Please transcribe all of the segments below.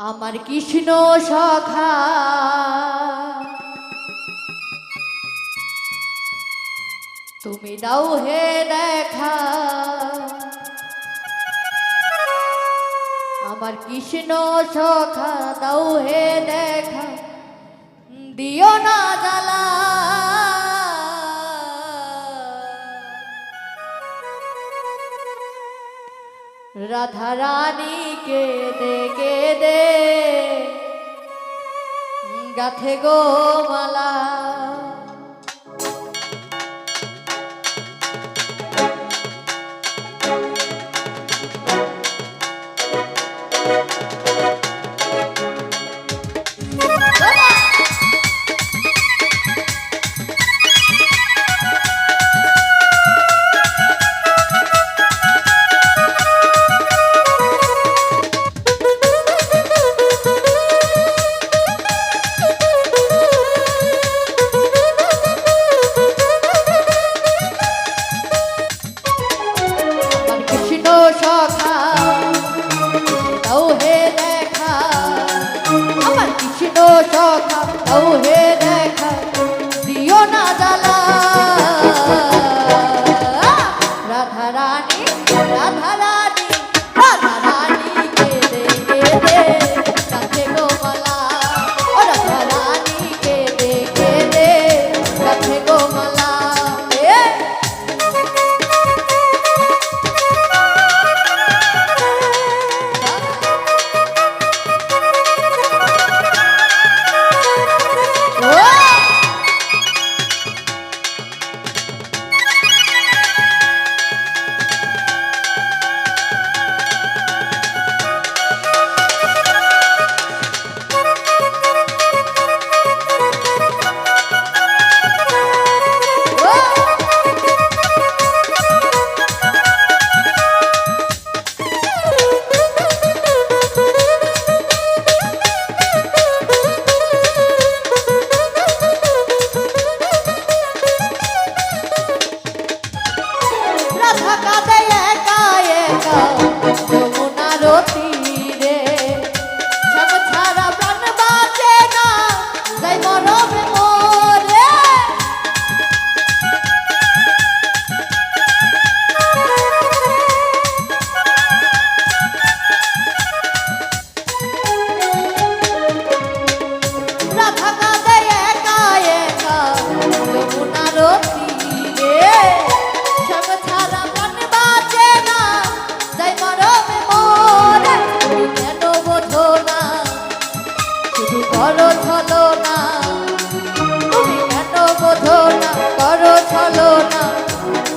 আমার কৃষ্ণ সখা। তুমি দাও হে দেখা। আমার কৃষ্ণ সখা, দাও হে দেখা। দিও না জ্বালা। রাধা রানী কেদে কেদে। গাথে গো মালা।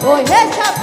ও হে সব